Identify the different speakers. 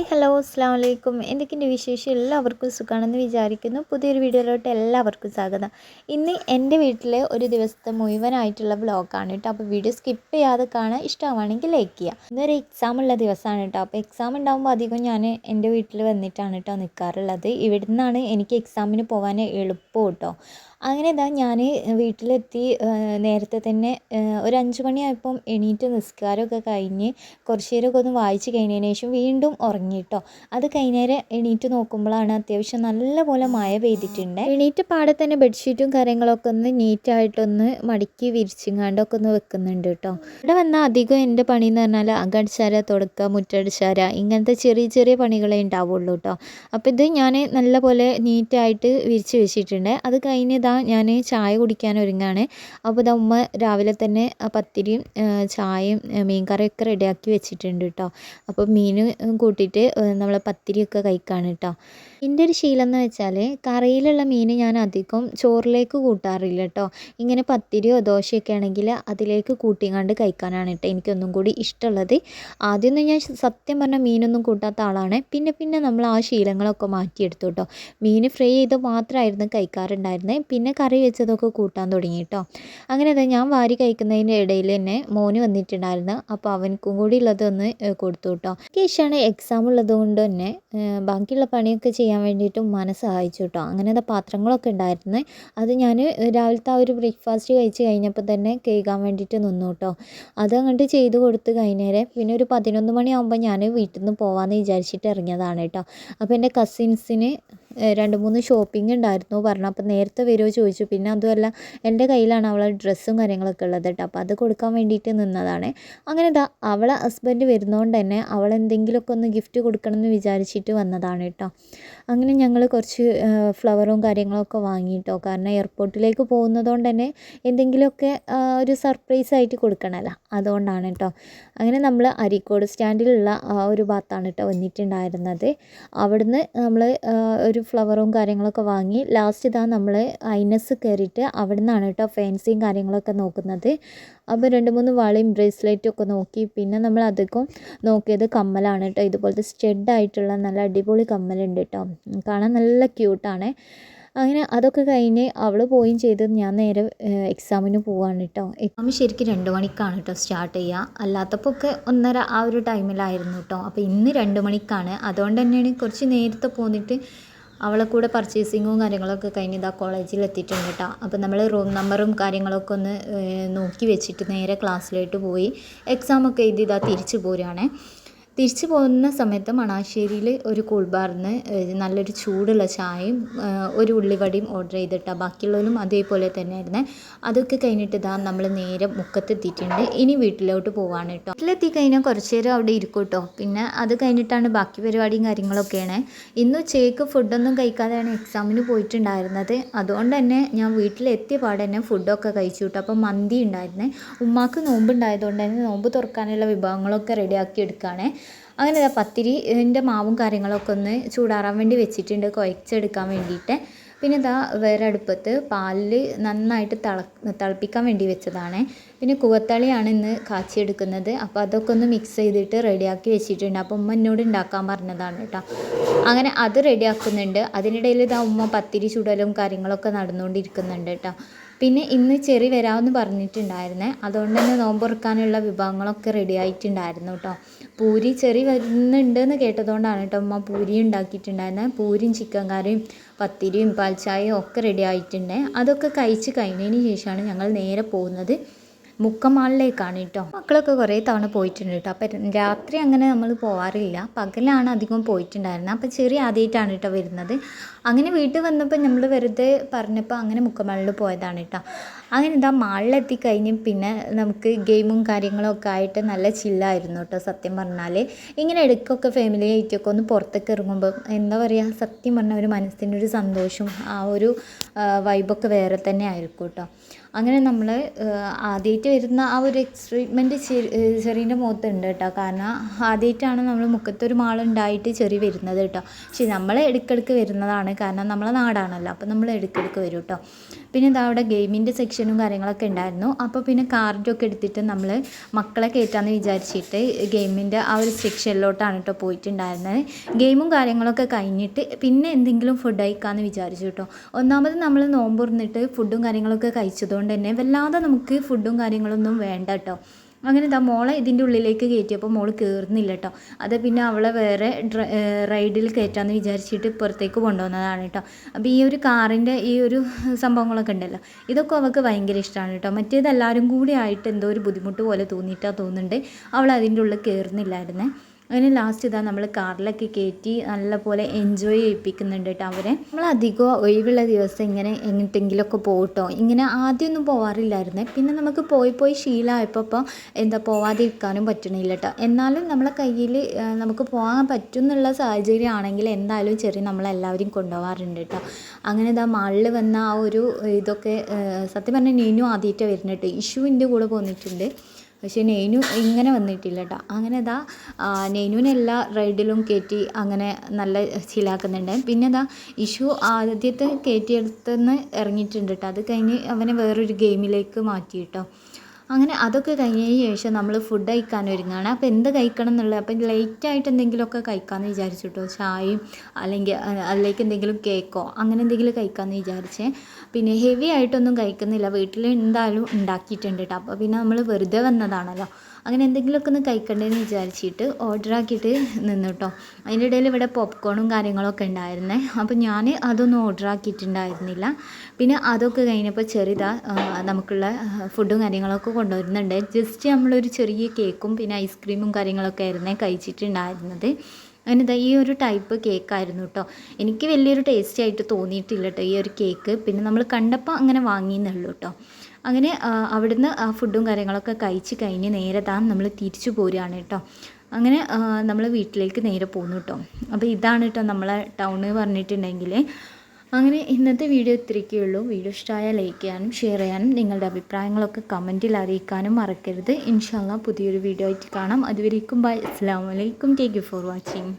Speaker 1: Hi hello അസ്സാം വലൈക്കും എന്തൊക്കെയുണ്ട് വിശേഷം? എല്ലാവർക്കും സുഖമാണെന്ന് വിചാരിക്കുന്നു. പുതിയൊരു വീഡിയോയിലോട്ട് എല്ലാവർക്കും സ്വാഗതം. ഇന്ന് എന്റെ വീട്ടിലെ ഒരു ദിവസത്തെ മുഴുവനായിട്ടുള്ള ബ്ലോഗാണ് കേട്ടോ. അപ്പോൾ വീഡിയോ സ്കിപ്പ് ചെയ്യാതെ കാണാൻ ഇഷ്ടമാണെങ്കിൽ ലൈക്ക് ചെയ്യുക. ഇന്നൊരു എക്സാം ഉള്ള ദിവസമാണ് കേട്ടോ. അപ്പോൾ എക്സാം ഉണ്ടാകുമ്പോൾ അധികം ഞാൻ എന്റെ വീട്ടിൽ വന്നിട്ടാണ് കേട്ടോ നിൽക്കാറുള്ളത് ഇവിടുന്നാണ് എനിക്ക് എക്സാമിന് പോകാൻ എളുപ്പം കേട്ടോ. അങ്ങനെ ഇതാ ഞാൻ വീട്ടിലെത്തി നേരത്തെ തന്നെ ഒരു അഞ്ച് മണിയായപ്പം എണീറ്റ് നിസ്കാരമൊക്കെ കഴിഞ്ഞ് കുറച്ച് നേരമൊക്കെ ഒന്ന് വായിച്ച് കഴിഞ്ഞതിന് ശേഷം വീണ്ടും ഉറങ്ങി കേട്ടോ അത് കഴിഞ്ഞേരം എണീറ്റ് നോക്കുമ്പോഴാണ് അത്യാവശ്യം നല്ലപോലെ മഴ പെയ്തിട്ടുണ്ട്. എണീറ്റ് പാടെ തന്നെ ബെഡ്ഷീറ്റും കാര്യങ്ങളൊക്കെ ഒന്ന് നീറ്റായിട്ടൊന്ന് മടക്കി വിരിച്ചിങ്ങാണ്ടൊക്കെ ഒന്ന് വെക്കുന്നുണ്ട് കേട്ടോ. ഇവിടെ വന്നാൽ അധികം എന്റെ പണി എന്ന് പറഞ്ഞാൽ അകടിച്ചാര തുടക്കുക മുറ്റടിച്ചാര ഇങ്ങനത്തെ ചെറിയ ചെറിയ പണികളെ ഉണ്ടാവുള്ളൂ കേട്ടോ. അപ്പോൾ ഇത് ഞാൻ നല്ലപോലെ നീറ്റായിട്ട് വിരിച്ച് വെച്ചിട്ടുണ്ട്. അത് കഴിഞ്ഞ് ഞാൻ ചായ കുടിക്കാൻ ഒരുങ്ങാണ്. അപ്പോൾ ഇതാ ഉമ്മ രാവിലെ തന്നെ പത്തിരിയും ചായയും മീൻ കറിയൊക്കെ റെഡിയാക്കി വെച്ചിട്ടുണ്ട് കേട്ടോ. അപ്പോൾ മീൻ കൂട്ടിയിട്ട് നമ്മൾ പത്തിരിയൊക്കെ കഴിക്കാണ് കേട്ടോ. എന്റെ ഒരു ശീലം എന്ന് വെച്ചാൽ കറിയിലുള്ള മീൻ ഞാൻ അധികം ചോറിലേക്ക് കൂട്ടാറില്ല കേട്ടോ. ഇങ്ങനെ പത്തിരിയോ ദോശയൊക്കെ ആണെങ്കിൽ അതിലേക്ക് കൂട്ടിങ്ങാണ്ട് കഴിക്കാനാണ് കേട്ടോ എനിക്കൊന്നും കൂടി ഇഷ്ടമുള്ളത്. ആദ്യമൊന്നും ഞാൻ സത്യം പറഞ്ഞാൽ മീനൊന്നും കൂട്ടാത്ത ആളാണ്. പിന്നെ പിന്നെ നമ്മൾ ആ ശീലങ്ങളൊക്കെ മാറ്റിയെടുത്തു കേട്ടോ. മീൻ ഫ്രൈ ചെയ്ത് മാത്രമായിരുന്നു കഴിക്കാറുണ്ടായിരുന്നത്. പിന്നെ കറി വെച്ചതൊക്കെ കൂട്ടാൻ തുടങ്ങി കേട്ടോ അങ്ങനെ അതെ ഞാൻ വാരി കഴിക്കുന്നതിന്റെ ഇടയിൽ തന്നെ മോന് വന്നിട്ടുണ്ടായിരുന്നു. അപ്പോൾ അവനക്കും കൂടി ഉള്ളതൊന്ന് കൊടുത്തു കേട്ടോ കേശാണ് എക്സാം ഉള്ളത് കൊണ്ട് തന്നെ ബാക്കിയുള്ള പണിയൊക്കെ ചെയ്യാൻ വേണ്ടിയിട്ട് ഉമ്മാനെ സഹായിച്ചു കേട്ടോ അങ്ങനെ അത് പാത്രങ്ങളൊക്കെ ഉണ്ടായിരുന്നു. അത് ഞാൻ രാവിലത്തെ ആ ഒരു ബ്രേക്ക്ഫാസ്റ്റ് കഴിച്ച് കഴിഞ്ഞപ്പോൾ തന്നെ കേൾക്കാൻ വേണ്ടിയിട്ട് നിന്നു കേട്ടോ അത് അങ്ങോട്ട് ചെയ്ത് കൊടുത്ത് കഴിഞ്ഞേരെ പിന്നെ ഒരു പതിനൊന്ന് മണിയാകുമ്പോൾ ഞാൻ വീട്ടിൽ നിന്ന് പോകാമെന്ന് വിചാരിച്ചിട്ട് ഇറങ്ങിയതാണ് കേട്ടോ അപ്പോൾ എന്റെ കസിൻസിന് രണ്ട് മൂന്ന് ഷോപ്പിംഗ് ഉണ്ടായിരുന്നു. പറഞ്ഞു അപ്പം നേരത്തെ വരുമോ ചോദിച്ചു. പിന്നെ അതുമല്ല എന്റെ കയ്യിലാണ് അവളെ ഡ്രസ്സും കാര്യങ്ങളൊക്കെ ഉള്ളത് കേട്ടോ. അപ്പോൾ അത് കൊടുക്കാൻ വേണ്ടിയിട്ട് നിന്നതാണ്. അങ്ങനെ ഇതാ അവളെ ഹസ്ബൻഡ് വരുന്നതുകൊണ്ട് തന്നെ അവൾ എന്തെങ്കിലുമൊക്കെ ഒന്ന് ഗിഫ്റ്റ് കൊടുക്കണം എന്ന് വിചാരിച്ചിട്ട് വന്നതാണ് കേട്ടോ. അങ്ങനെ ഞങ്ങൾ കുറച്ച് ഫ്ലവറും കാര്യങ്ങളൊക്കെ വാങ്ങി കേട്ടോ കാരണം എയർപോർട്ടിലേക്ക് പോകുന്നതുകൊണ്ട് തന്നെ എന്തെങ്കിലുമൊക്കെ ഒരു സർപ്രൈസ് ആയിട്ട് കൊടുക്കണമല്ലോ അതുകൊണ്ടാണ് കേട്ടോ. അങ്ങനെ നമ്മൾ അരീക്കോട് സ്റ്റാൻഡിലുള്ള ആ ഒരു ഭാഗത്താണ് കേട്ടോ വന്നിട്ടുണ്ടായിരുന്നത്. അവിടുന്ന് നമ്മൾ ഒരു ഫ്ലവറും കാര്യങ്ങളൊക്കെ വാങ്ങി ലാസ്റ്റ് ഇതാ നമ്മൾ ഐനസ് കയറിയിട്ട് അവിടെ നിന്നാണ് കേട്ടോ ഫാൻസിയും കാര്യങ്ങളൊക്കെ നോക്കുന്നത്. അപ്പോൾ രണ്ട് മൂന്ന് വളയും ബ്രേസ്ലെറ്റും ഒക്കെ നോക്കി. പിന്നെ നമ്മൾ അധികം നോക്കിയത് കമ്മലാണ് കേട്ടോ. ഇതുപോലത്തെ സ്റ്റെഡായിട്ടുള്ള നല്ല അടിപൊളി കമ്മലുണ്ട് കേട്ടോ. കാണാൻ നല്ല ക്യൂട്ടാണ് അങ്ങനെ അതൊക്കെ കഴിഞ്ഞ് അവൾ പോയും ചെയ്ത് ഞാൻ നേരെ എക്സാമിന് പോവാണ് കേട്ടോ. എക്സാം ശരിക്കും രണ്ട് മണിക്കാണ് കേട്ടോ സ്റ്റാർട്ട് ചെയ്യുക. അല്ലാത്തപ്പോൾ ഒക്കെ ഒന്നര ആ ഒരു ടൈമിലായിരുന്നു കേട്ടോ. അപ്പോൾ ഇന്ന് രണ്ട് മണിക്കാണ്. അതുകൊണ്ട് തന്നെയാണ് കുറച്ച് നേരത്തെ പോന്നിട്ട് അവളെ കൂടെ പർച്ചേസിങ്ങും കാര്യങ്ങളൊക്കെ കഴിഞ്ഞ് ഇതാ കോളേജിൽ എത്തിയിട്ടുണ്ട് കേട്ടോ അപ്പോൾ നമ്മൾ റൂം നമ്പറും കാര്യങ്ങളൊക്കെ ഒന്ന് നോക്കി വെച്ചിട്ട് നേരെ ക്ലാസ്സിലോട്ട് പോയി. എക്സാമൊക്കെ എഴുതി ഇതാ തിരിച്ചു പോരുകയാണേ തിരിച്ചു പോകുന്ന സമയത്ത് മണാശ്ശേരിയിൽ ഒരു കൂൾ ബാറിന്ന് നല്ലൊരു ചൂടുള്ള ചായയും ഒരു ഉള്ളിവടിയും ഓർഡർ ചെയ്തിട്ടാണ് ബാക്കിയുള്ളവരും അതേപോലെ തന്നെയായിരുന്നു. അതൊക്കെ കഴിഞ്ഞിട്ട് ഇതാ നമ്മൾ നേരെ മുക്കത്തെത്തിയിട്ടുണ്ട്. ഇനി വീട്ടിലോട്ട് പോവാണ് കേട്ടോ വീട്ടിലെത്തി കഴിഞ്ഞാൽ കുറച്ച് നേരം അവിടെ ഇരിക്കും കേട്ടോ പിന്നെ അത് കഴിഞ്ഞിട്ടാണ് ബാക്കി പരിപാടിയും കാര്യങ്ങളൊക്കെയാണ്. ഇന്ന് ഉച്ചയ്ക്ക് ഫുഡൊന്നും കഴിക്കാതെയാണ് എക്സാമിന് പോയിട്ടുണ്ടായിരുന്നത്. അതുകൊണ്ട് തന്നെ ഞാൻ വീട്ടിലെത്തിയ പാടെ തന്നെ ഫുഡൊക്കെ കഴിച്ചു കേട്ടോ അപ്പോൾ മന്തി ഉണ്ടായിരുന്നേ. ഉമ്മാക്ക് നോമ്പ് ഉണ്ടായതുകൊണ്ട് തന്നെ നോമ്പ് തുറക്കാനുള്ള വിഭവങ്ങളൊക്കെ റെഡിയാക്കി എടുക്കുകയാണേ അങ്ങനെ പത്തിരി ഇതിന്റെ മാവും കാര്യങ്ങളൊക്കെ ഒന്ന് ചൂടാറാൻ വേണ്ടി വെച്ചിട്ടുണ്ട് കുഴച്ചെടുക്കാൻ വേണ്ടിയിട്ട്. പിന്നെ ഇതാ വേറെ അടുപ്പത്ത് പാലിൽ നന്നായിട്ട് തിള തിളപ്പിക്കാൻ വേണ്ടി വെച്ചതാണ്. പിന്നെ കുവത്തളിയാണ് ഇന്ന് കാച്ചിയെടുക്കുന്നത്. അപ്പോൾ അതൊക്കെ ഒന്ന് മിക്സ് ചെയ്തിട്ട് റെഡിയാക്കി വെച്ചിട്ടുണ്ട്. അപ്പോൾ ഉമ്മ എന്നോട് ഉണ്ടാക്കാൻ പറഞ്ഞതാണ് കേട്ടോ. അങ്ങനെ അത് റെഡിയാക്കുന്നുണ്ട് അതിനിടയിൽ ഇതാ ഉമ്മ പത്തിരി ചുടലും കാര്യങ്ങളൊക്കെ നടന്നുകൊണ്ടിരിക്കുന്നുണ്ട് കേട്ടോ. പിന്നെ ഇന്ന് ചെറി വരാമെന്ന് പറഞ്ഞിട്ടുണ്ടായിരുന്നേ. അതുകൊണ്ട് തന്നെ നോമ്പ് തുറക്കാനുള്ള വിഭവങ്ങളൊക്കെ റെഡി ആയിട്ടുണ്ടായിരുന്നു കേട്ടോ പൂരി ചെറി വരുന്നുണ്ടെന്ന് കേട്ടതുകൊണ്ടാണ് കേട്ടോ അമ്മ പൂരി ഉണ്ടാക്കിയിട്ടുണ്ടായിരുന്നത് പൂരിയും ചിക്കൻ കറിയും പത്തിരിയും പാൽച്ചായയും ഒക്കെ റെഡി ആയിട്ടുണ്ട്. അതൊക്കെ കഴിച്ച് കഴിഞ്ഞതിന് ശേഷമാണ് ഞങ്ങൾ നേരെ പോകുന്നത്. മുക്കമാളിലേക്കാണ് കേട്ടോ മക്കളൊക്കെ കുറേ തവണ പോയിട്ടുണ്ട് കേട്ടോ അപ്പം രാത്രി അങ്ങനെ നമ്മൾ പോവാറില്ല. പകലാണ് അധികം പോയിട്ടുണ്ടായിരുന്നത്. അപ്പം ചെറിയ ആദ്യമായിട്ടാണ് കേട്ടോ വരുന്നത്. അങ്ങനെ വീട്ടിൽ വന്നപ്പോൾ നമ്മൾ വെറുതെ പറഞ്ഞപ്പോൾ അങ്ങനെ മുക്കമാളിൽ പോയതാണ് കേട്ടോ അങ്ങനെ ഇതാ മാളിലെത്തി കഴിഞ്ഞ് പിന്നെ നമുക്ക് ഗെയിമും കാര്യങ്ങളൊക്കെ ആയിട്ട് നല്ല ചില്ലായിരുന്നു കേട്ടോ സത്യം പറഞ്ഞാൽ ഇങ്ങനെ ഇടയ്ക്കൊക്കെ ഫാമിലി ആയിട്ടൊക്കെ ഒന്ന് പുറത്തൊക്കെ ഇറങ്ങുമ്പോൾ എന്താ പറയുക സത്യം പറഞ്ഞാൽ ഒരു മനസ്സിന്റെ ഒരു സന്തോഷം ആ ഒരു വൈബൊക്കെ വേറെ തന്നെ ആയിരിക്കും കേട്ടോ അങ്ങനെ നമ്മൾ ആദ്യമായിട്ട് വരുന്ന ആ ഒരു എക്സൈറ്റ്മെന്റ് ചെറീന്റെ മുഖത്തുണ്ട് കേട്ടോ. കാരണം ആദ്യമായിട്ടാണ് നമ്മൾ മുഖത്തൊരു മാളുണ്ടായിട്ട് ചെറി വരുന്നത് കേട്ടോ. പക്ഷെ നമ്മൾ ഇടയ്ക്കിടയ്ക്ക് വരുന്നതാണ്. കാരണം നമ്മളെ നാടാണല്ലോ. അപ്പോൾ നമ്മൾ ഇടയ്ക്കിടയ്ക്ക് വരും കേട്ടോ. പിന്നെ ഇതാ അവിടെ ഗെയിമിന്റെ സെക്ഷനും കാര്യങ്ങളൊക്കെ ഉണ്ടായിരുന്നു. അപ്പോൾ പിന്നെ കാർഡൊക്കെ എടുത്തിട്ട് നമ്മൾ മക്കളെ കയറ്റാമെന്ന് വിചാരിച്ചിട്ട് ഗെയിമിന്റെ ആ ഒരു സെക്ഷനിലോട്ടാണ് കേട്ടോ പോയിട്ടുണ്ടായിരുന്നത്. ഗെയിമും കാര്യങ്ങളൊക്കെ കഴിഞ്ഞിട്ട് പിന്നെ എന്തെങ്കിലും ഫുഡ് കഴിക്കാമെന്ന് വിചാരിച്ചു കേട്ടോ. ഒന്നാമത് നമ്മൾ നോമ്പ് തുറന്നിട്ട് ഫുഡും കാര്യങ്ങളൊക്കെ കഴിച്ചതുകൊണ്ട് തന്നെ വല്ലാതെ നമുക്ക് ഫുഡും കാര്യങ്ങളൊന്നും വേണ്ട കേട്ടോ. അങ്ങനെ ഇതാ മോളെ ഇതിന്റെ ഉള്ളിലേക്ക് കയറ്റിയപ്പോൾ മോൾ കയറുന്നില്ല കേട്ടോ. അത് പിന്നെ അവളെ വേറെ റൈഡിൽ കയറ്റാമെന്ന് വിചാരിച്ചിട്ട് പുറത്തേക്ക് കൊണ്ടുവന്നതാണ് കേട്ടോ. അപ്പോൾ ഈ ഒരു കാറിന്റെ ഈ ഒരു സംഭവങ്ങളൊക്കെ ഉണ്ടല്ലോ ഇതൊക്കെ അവൾക്ക് ഭയങ്കര ഇഷ്ടമാണ് കേട്ടോ. മറ്റേത് എല്ലാവരും കൂടി ആയിട്ട് എന്തോ ഒരു ബുദ്ധിമുട്ട് പോലെ തോന്നിയിട്ടാണ് തോന്നുന്നുണ്ട്. അവൾ അതിന്റെ ഉള്ളിൽ കയറുന്നില്ലായിരുന്നേ അങ്ങനെ ലാസ്റ്റ് ഇതാ നമ്മൾ കാറിലൊക്കെ കയറ്റി നല്ലപോലെ എൻജോയ് ചെയ്യിപ്പിക്കുന്നുണ്ട് കേട്ടോ അവരെ. നമ്മൾ അധികം ഒഴിവുള്ള ദിവസം ഇങ്ങനെ എങ്ങോട്ടെങ്കിലുമൊക്കെ പോകട്ടോ ഇങ്ങനെ ആദ്യമൊന്നും പോവാറില്ലായിരുന്നു. പിന്നെ നമുക്ക് പോയി പോയി ശീലമായപ്പോൾ ഇപ്പോൾ എന്താ പോവാതിരിക്കാനും പറ്റണില്ല കേട്ടോ എന്നാലും നമ്മളെ കയ്യിൽ നമുക്ക് പോകാൻ പറ്റുന്നുള്ള സാഹചര്യം ആണെങ്കിൽ എന്തായാലും ചെറിയ നമ്മളെല്ലാവരും കൊണ്ടുപോകാറുണ്ട് കേട്ടോ അങ്ങനെ ഇതാ മാളിൽ വന്ന ആ ഒരു ഇതൊക്കെ സത്യം പറഞ്ഞാൽ നീനും ആദ്യമായിട്ടാണ് വരുന്നത് കേട്ടോ ഇഷുവിന്റെ കൂടെ പോന്നിട്ടുണ്ട്. പക്ഷേ നെയ്നു ഇങ്ങനെ വന്നിട്ടില്ല കേട്ടോ അങ്ങനെ ഇതാ നെയ്നുവിനെ എല്ലാ റൈഡിലും കയറ്റി അങ്ങനെ നല്ല ശീലാക്കുന്നുണ്ട്. പിന്നെ ഇതാ ഇഷു ആദ്യത്തെ കയറ്റിയെടുത്തുനിന്ന് ഇറങ്ങിയിട്ടുണ്ട് കേട്ടോ അത് കഴിഞ്ഞ് അവനെ വേറൊരു ഗെയിമിലേക്ക് മാറ്റി കേട്ടോ അങ്ങനെ അതൊക്കെ കഴിഞ്ഞതിന് ശേഷം നമ്മൾ ഫുഡ് കഴിക്കാൻ ഒരുങ്ങുകയാണ് അപ്പോൾ എന്ത് കഴിക്കണം എന്നുള്ളത്? അപ്പം ലേറ്റായിട്ട് എന്തെങ്കിലുമൊക്കെ കഴിക്കാമെന്ന് വിചാരിച്ചു കേട്ടോ ചായയും അല്ലെങ്കിൽ അതിലേക്ക് എന്തെങ്കിലും കേക്കോ അങ്ങനെ എന്തെങ്കിലും കഴിക്കാമെന്ന് വിചാരിച്ചേ. പിന്നെ ഹെവി ആയിട്ടൊന്നും കഴിക്കുന്നില്ല. വീട്ടിൽ എന്തായാലും ഉണ്ടാക്കിയിട്ടുണ്ട് കേട്ടോ അപ്പോൾ പിന്നെ നമ്മൾ വെറുതെ വന്നതാണല്ലോ. അങ്ങനെ എന്തെങ്കിലുമൊക്കെ ഒന്ന് കഴിക്കണ്ടേന്ന് വിചാരിച്ചിട്ട് ഓർഡർ ആക്കിയിട്ട് നിന്നു കേട്ടോ അതിന്റെ ഇടയിൽ ഇവിടെ പോപ്കോണും കാര്യങ്ങളൊക്കെ ഉണ്ടായിരുന്നേ. അപ്പോൾ ഞാൻ അതൊന്നും ഓർഡർ ആക്കിയിട്ടുണ്ടായിരുന്നില്ല. പിന്നെ അതൊക്കെ കഴിഞ്ഞപ്പോൾ ചെറുതാ നമുക്കുള്ള ഫുഡും കാര്യങ്ങളൊക്കെ കൊണ്ടുവരുന്നുണ്ട്. ജസ്റ്റ് നമ്മളൊരു ചെറിയ കേക്കും പിന്നെ ഐസ്ക്രീമും കാര്യങ്ങളൊക്കെ ആയിരുന്നേ കഴിച്ചിട്ടുണ്ടായിരുന്നത്. അങ്ങനെ ഈ ഒരു ടൈപ്പ് കേക്കായിരുന്നു കേട്ടോ എനിക്ക് വലിയൊരു ടേസ്റ്റി ആയിട്ട് തോന്നിയിട്ടില്ല കേട്ടോ ഈ ഒരു കേക്ക് പിന്നെ നമ്മൾ കണ്ടപ്പോൾ അങ്ങനെ വാങ്ങിയെന്നുള്ളൂ കേട്ടോ അങ്ങനെ അവിടുന്ന് ആ ഫുഡും കാര്യങ്ങളൊക്കെ കഴിച്ച് കഴിഞ്ഞ് നേരെ താൻ നമ്മൾ തിരിച്ചു പോരുകയാണ് കേട്ടോ. അങ്ങനെ നമ്മൾ വീട്ടിലേക്ക് നേരെ പോകുന്നു കേട്ടോ. അപ്പോൾ ഇതാണ് കേട്ടോ നമ്മളെ ടൗൺ പറഞ്ഞിട്ടുണ്ടെങ്കിൽ അങ്ങനെ ഇന്നത്തെ വീഡിയോ ഇത്രയൊക്കെ ഉള്ളൂ. വീഡിയോ ഇഷ്ടമായാൽ ലൈക്ക് ചെയ്യാനും ഷെയർ ചെയ്യാനും നിങ്ങളുടെ അഭിപ്രായങ്ങളൊക്കെ കമന്റിൽ അറിയിക്കാനും മറക്കരുത്. ഇൻഷാല്ല പുതിയൊരു വീഡിയോ ആയിട്ട് കാണാം. അതുവരേക്കും ബൈ അസ്സാം വലൈക്കും ടേക്ക് യു ഫോർ വാച്ചിങ്